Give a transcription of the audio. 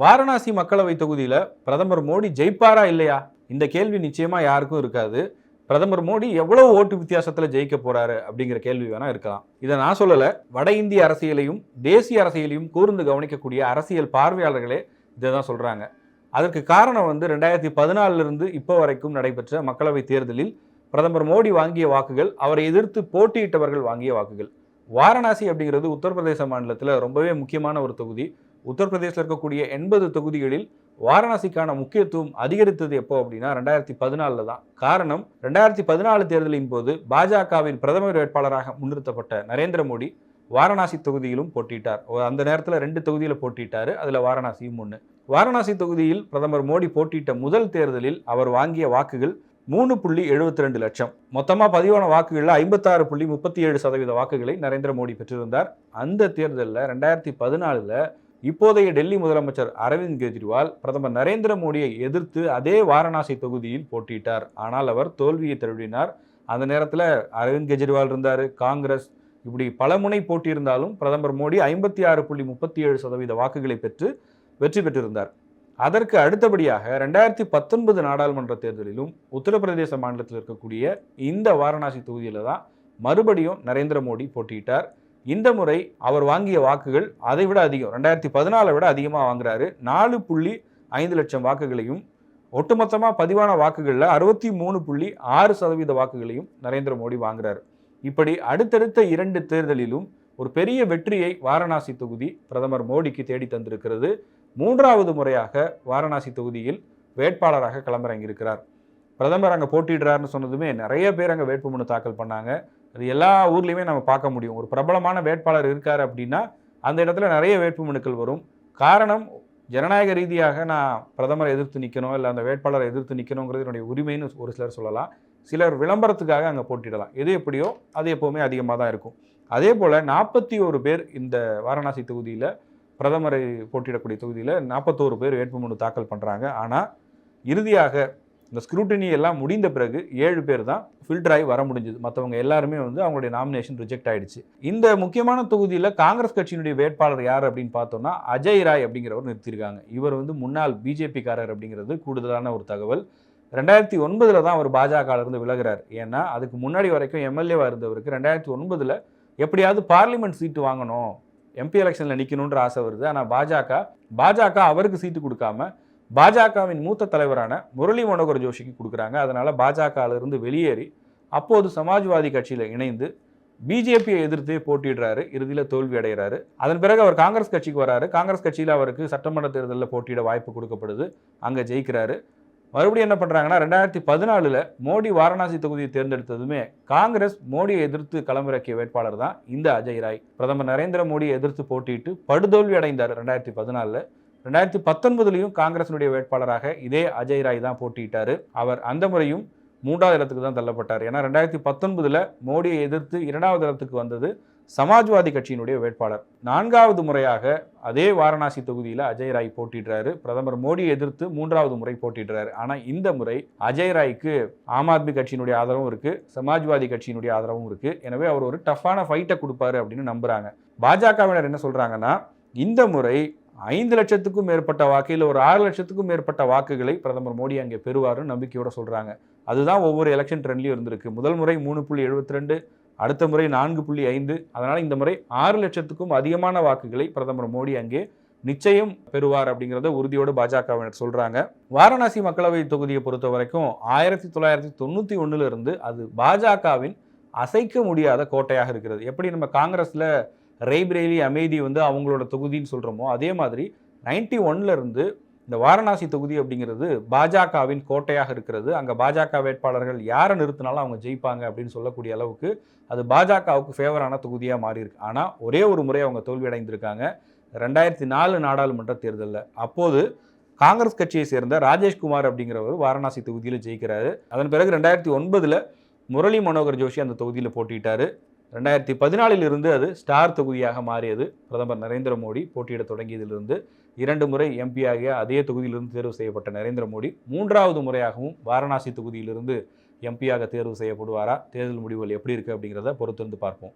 வாரணாசி மக்களவை தொகுதியில் பிரதமர் மோடி ஜெயிப்பாரா இல்லையா? இந்த கேள்வி நிச்சயமாக யாருக்கும் இருக்காது. பிரதமர் மோடி எவ்வளோ ஓட்டு வித்தியாசத்தில் ஜெயிக்க போகிறாரு அப்படிங்கிற கேள்வி வேணால் இருக்கலாம். இதை நான் சொல்லலை. வட இந்திய அரசியலையும் தேசிய அரசியலையும் கூர்ந்து கவனிக்கக்கூடிய அரசியல் பார்வையாளர்களே இதை தான் சொல்கிறாங்க அதற்கு காரணம் வந்து ரெண்டாயிரத்தி பதினாலிருந்து இப்போ வரைக்கும் நடைபெற்ற மக்களவை தேர்தலில் பிரதமர் மோடி வாங்கிய வாக்குகள் அவரை எதிர்த்து போட்டியிட்டவர்கள் வாங்கிய வாக்குகள். வாரணாசி அப்படிங்கிறது உத்தரப்பிரதேச மாநிலத்தில் ரொம்பவே முக்கியமான ஒரு தொகுதி. உத்தரப்பிரதேசில் இருக்கக்கூடிய எண்பது தொகுதிகளில் வாரணாசிக்கான முக்கியத்துவம் அதிகரித்தது எப்போ அப்படின்னா ரெண்டாயிரத்தி பதினாலில் தான். காரணம் ரெண்டாயிரத்தி பதினாலு தேர்தலின் போது பாஜகவின் பிரதமர் வேட்பாளராக முன்னிறுத்தப்பட்ட நரேந்திர மோடி வாரணாசி தொகுதியிலும் போட்டிட்டார் அந்த நேரத்தில் ரெண்டு தொகுதியில் போட்டியிட்டார் அதில் வாரணாசியும் ஒன்று வாரணாசி தொகுதியில் பிரதமர் மோடி போட்டியிட்ட முதல் தேர்தலில் அவர் வாங்கிய வாக்குகள் மூணு புள்ளி எழுபத்தி ரெண்டு லட்சம். மொத்தமாக பதிவான வாக்குகளில் ஐம்பத்தாறு புள்ளி முப்பத்தி ஏழு சதவீத வாக்குகளை நரேந்திர மோடி பெற்றிருந்தார். அந்த தேர்தலில் ரெண்டாயிரத்தி பதினாலில் இப்போதைய டெல்லி முதலமைச்சர் அரவிந்த் கெஜ்ரிவால் பிரதமர் நரேந்திர மோடியை எதிர்த்து அதே வாரணாசி தொகுதியில் போட்டியிட்டார். ஆனால் அவர் தோல்வியை தழுவினார் அந்த நேரத்தில் அரவிந்த் கெஜ்ரிவால் இருந்தார் காங்கிரஸ். இப்படி பலமுனை போட்டியிருந்தாலும் பிரதமர் மோடி ஐம்பத்தி ஆறு புள்ளி முப்பத்தி ஏழு சதவீத வாக்குகளை பெற்று வெற்றி பெற்றிருந்தார். அதற்கு அடுத்தபடியாக ரெண்டாயிரத்தி பத்தொன்பது நாடாளுமன்ற தேர்தலிலும் உத்தரப்பிரதேச மாநிலத்தில் இருக்கக்கூடிய இந்த வாரணாசி தொகுதியில் தான் மறுபடியும் நரேந்திர மோடி போட்டியிட்டார். இந்த முறை அவர் வாங்கிய வாக்குகள் அதை விட அதிகம். ரெண்டாயிரத்தி பதினாலை விட அதிகமாக வாங்குறாரு. நாலு புள்ளி ஐந்து லட்சம் வாக்குகளையும் ஒட்டுமொத்தமாக பதிவான வாக்குகளில் அறுபத்தி மூணு புள்ளி ஆறு சதவீத வாக்குகளையும் நரேந்திர மோடி வாங்குறாரு. இப்படி அடுத்தடுத்த இரண்டு தேர்தலிலும் ஒரு பெரிய வெற்றியை வாரணாசி தொகுதி பிரதமர் மோடிக்கு தேடி தந்திருக்கிறது. மூன்றாவது முறையாக வாரணாசி தொகுதியில் வேட்பாளராக களமிறங்கியிருக்கிறார். பிரதமர் அங்கே போட்டியிடுறாருன்னு சொன்னதுமே நிறைய பேர் அங்கே வேட்புமனு தாக்கல் பண்ணாங்க. அது எல்லா ஊர்லேயுமே நம்ம பார்க்க முடியும். ஒரு பிரபலமான வேட்பாளர் இருக்கார் அப்படின்னா அந்த இடத்துல நிறைய வேட்புமனுக்கள் வரும். காரணம் ஜனநாயக ரீதியாக நான் பிரதமரை எதிர்த்து நிற்கணும் இல்லை அந்த வேட்பாளரை எதிர்த்து நிற்கணுங்கிறது என்னுடைய உரிமைன்னு ஒரு சிலர் சொல்லலாம். சிலர் விளம்பரத்துக்காக அங்கே போட்டிடலாம். எது எப்படியோ அது எப்போவுமே அதிகமாக தான் இருக்கும். அதே போல் நாற்பத்தி ஒரு பேர் இந்த வாரணாசி தொகுதியில் பிரதமரை போட்டியிடக்கூடிய தொகுதியில் நாற்பத்தோரு பேர் வேட்புமனு தாக்கல் பண்ணுறாங்க ஆனால் இறுதியாக இந்த ஸ்க்ரூட்டினி எல்லாம் முடிந்த பிறகு ஏழு பேர் தான் ஃபில்டர் ஆகி வர முடிஞ்சது. மற்றவங்க எல்லாருமே வந்து அவங்களுடைய நாமினேஷன் ரிஜெக்ட் ஆயிடுச்சு. இந்த முக்கியமான தொகுதியில் காங்கிரஸ் கட்சியினுடைய வேட்பாளர் யார் அப்படின்னு பார்த்தோம்னா அஜய் ராய் அப்படிங்கிறவர் நிறுத்தியிருக்காங்க. இவர் வந்து முன்னாள் பிஜேபிக்காரர் அப்படிங்கிறது கூடுதலான ஒரு தகவல். ரெண்டாயிரத்தி ஒன்பதில் தான் அவர் பாஜகவிலிருந்து விலகிறார். ஏன்னா அதுக்கு முன்னாடி வரைக்கும் எம்எல்ஏவாக இருந்தவருக்கு ரெண்டாயிரத்தி ஒன்பதில் எப்படியாவது பார்லிமெண்ட் சீட்டு வாங்கணும் எம்பி எலெக்ஷனில் நிற்கணுன்ற ஆசை வருது. ஆனால் பாஜக பாஜக அவருக்கு சீட்டு கொடுக்காம பாஜகவின் மூத்த தலைவரான முரளி மனோகர் ஜோஷிக்கு கொடுக்குறாங்க. அதனால் பாஜகவிலிருந்து வெளியேறி அப்போது சமாஜ்வாதி கட்சியில் இணைந்து பிஜேபியை எதிர்த்து போட்டிடுறாரு இறுதியில் தோல்வி அடைகிறாரு. அதன் பிறகு அவர் காங்கிரஸ் கட்சிக்கு வராரு. காங்கிரஸ் கட்சியில் அவருக்கு சட்டமன்ற தேர்தலில் போட்டியிட வாய்ப்பு கொடுக்கப்படுது. அங்கே ஜெயிக்கிறாரு. மறுபடியும் என்ன பண்ணுறாங்கன்னா ரெண்டாயிரத்தி பதினாலில் மோடி வாரணாசி தொகுதியை தேர்ந்தெடுத்ததுமே காங்கிரஸ் மோடியை எதிர்த்து களமிறக்கிய வேட்பாளர் தான் இந்த அஜய் ராய். பிரதமர் நரேந்திர மோடியை எதிர்த்து போட்டியிட்டு படுதோல்வி அடைந்தார் ரெண்டாயிரத்தி பதினாலில். ரெண்டாயிரத்தி பத்தொன்பதுலையும் காங்கிரஸினுடைய வேட்பாளராக இதே அஜய் ராய் தான் போட்டியிட்டார். அவர் அந்த முறையும் மூன்றாவது இடத்துக்கு தான் தள்ளப்பட்டார். ஏன்னா ரெண்டாயிரத்தி பத்தொன்பதில் மோடியை எதிர்த்து இரண்டாவது இடத்துக்கு வந்தது சமாஜ்வாதி கட்சியினுடைய வேட்பாளர். நான்காவது முறையாக அதே வாரணாசி தொகுதியில் அஜய் ராய் போட்டிடுறாரு பிரதமர் மோடியை எதிர்த்து மூன்றாவது முறை போட்டிடுறாரு ஆனால் இந்த முறை அஜய் ராய்க்கு ஆம் ஆத்மி கட்சியினுடைய ஆதரவும் இருக்கு சமாஜ்வாதி கட்சியினுடைய ஆதரவும் இருக்கு. எனவே அவர் ஒரு டஃப்பான ஃபைட்டை கொடுப்பாரு அப்படின்னு நம்புறாங்க. பாஜகவினர் என்ன சொல்றாங்கன்னா இந்த முறை ஐந்து லட்சத்துக்கும் மேற்பட்ட வாக்கு இல்லை ஒரு ஆறு லட்சத்துக்கும் மேற்பட்ட வாக்குகளை பிரதமர் மோடி அங்கே பெறுவாருன்னு நம்பிக்கையோட சொல்கிறாங்க அதுதான் ஒவ்வொரு எலெக்ஷன் ட்ரெண்ட்லையும் இருந்திருக்கு. முதல் முறை மூணு புள்ளி எழுபத்தி ரெண்டு அடுத்த முறை நான்கு புள்ளி ஐந்து அதனால் இந்த முறை ஆறு லட்சத்துக்கும் அதிகமான வாக்குகளை பிரதமர் மோடி அங்கே நிச்சயம் பெறுவார் அப்படிங்கிறத உறுதியோடு பாஜகவினர் சொல்கிறாங்க வாரணாசி மக்களவை தொகுதியை பொறுத்த வரைக்கும் ஆயிரத்தி தொள்ளாயிரத்தி தொண்ணூற்றி ஒன்றுல இருந்து அது பாஜகவின் அசைக்க முடியாத கோட்டையாக இருக்கிறது. எப்படி நம்ம காங்கிரஸில் ரெய்பிரேலி அமைதி வந்து அவங்களோட தொகுதின்னு சொல்கிறோமோ அதே மாதிரி நைன்டி ஒன்லேருந்து இந்த வாரணாசி தொகுதி அப்படிங்கிறது பாஜகவின் கோட்டையாக இருக்கிறது. அங்கே பாஜக வேட்பாளர்கள் யாரை நிறுத்தினாலும் அவங்க ஜெயிப்பாங்க அப்படின்னு சொல்லக்கூடிய அளவுக்கு அது பாஜகவுக்கு ஃபேவரான தொகுதியாக மாறி இருக்கு ஆனால் ஒரே ஒரு முறை அவங்க தோல்வியடைந்திருக்காங்க. ரெண்டாயிரத்தி நாலு நாடாளுமன்ற தேர்தலில். அப்போது காங்கிரஸ் கட்சியை சேர்ந்த ராஜேஷ்குமார் அப்படிங்கிறவர் வாரணாசி தொகுதியில் ஜெயிக்கிறாரு. அதன் பிறகு ரெண்டாயிரத்தி ஒன்பதில் முரளி மனோகர் ஜோஷி அந்த தொகுதியில் போட்டிட்டாரு ரெண்டாயிரத்தி பதினாலில் இருந்து அது ஸ்டார் தொகுதியாக மாறியது. பிரதமர் நரேந்திர மோடி போட்டியிட தொடங்கியதிலிருந்து இரண்டு முறை எம்பி ஆகிய அதே தொகுதியிலிருந்து தேர்வு செய்யப்பட்ட நரேந்திர மோடி மூன்றாவது முறையாகவும் வாரணாசி தொகுதியிலிருந்து எம்பியாக தேர்வு செய்யப்படுவாரா? தேர்தல் முடிவுகள் எப்படி இருக்குது அப்படிங்கிறத பொறுத்திருந்து பார்ப்போம்.